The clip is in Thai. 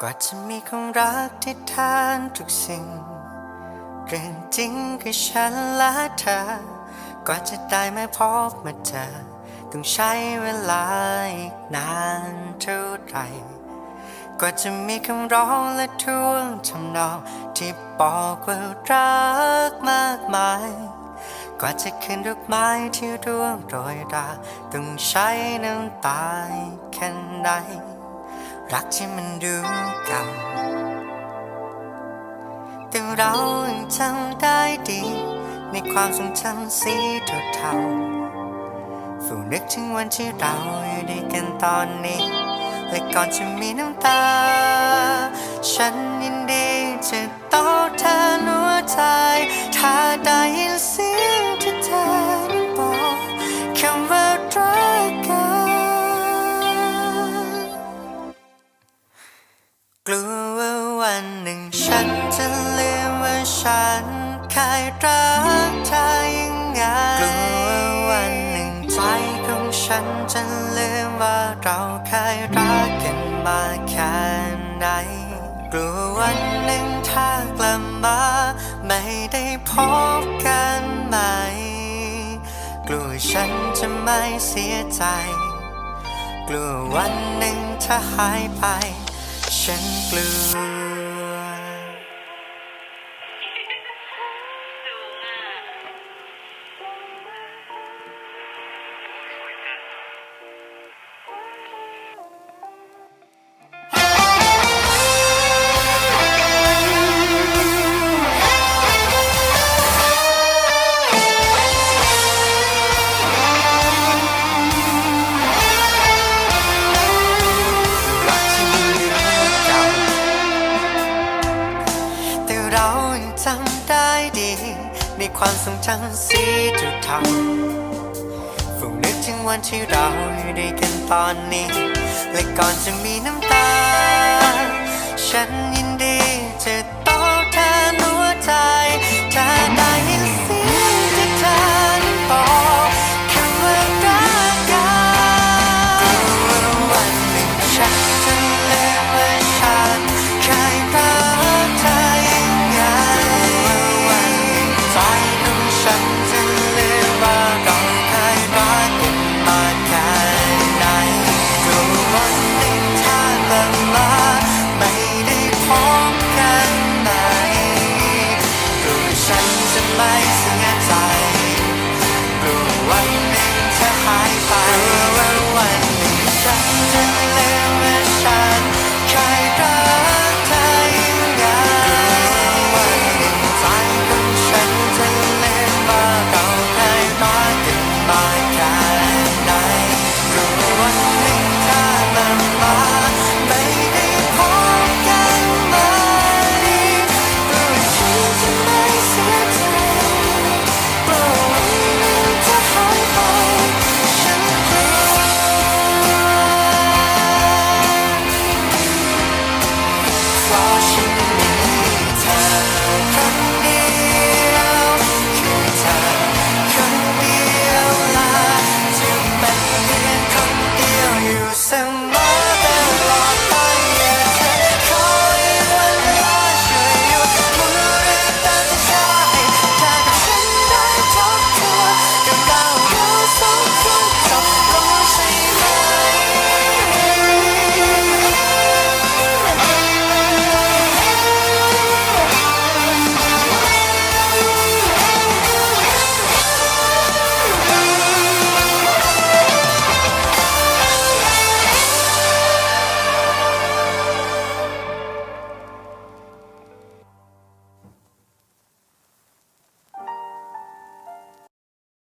กว่าจะมีของรักที่ทานทุกสิ่ง เรื่องจริงคือฉันและเธอ กว่าจะได้มาพบมาเจอ ต้องใช้เวลาอีกนานเท่าไหร่กว่าจะมีคำร้องและท่วงทำนองที่บอกว่ารักมากมายกว่าจะขึ้นดอกไม้ที่ร่วงโรยราต้องใช้น้ำตาแค่ไหน รักที่มันดูเก่า แต่เรายังจำได้ดี ในความทรงจำสีเทาๆฝูนึกถึงวันที่เราอยู่ด้วยกันตอนนี้ และก่อนจะมีน้ำตา ฉันยินดีจะตอบแทนหัวใจ ถ้าได้ยินเสียง ฉันเคยรักเธอยังไงกลัววันหนึ่งใจของฉันจะลืมว่าเราเคยรักกันมาแค่ไหนกลัววันหนึ่งถ้ากลับมาไม่ได้พบกันใหม่กลัวฉันจะไม่เสียใจ กลัววันหนึ่งถ้าหายไป ฉันกลัว จำได้ดี ในความทรงจำสีเทางฝูนึกถึงวันที่เราอยู่ด้วยกันตอนนี้ และก่อนจะมีน้ำตา ฉัน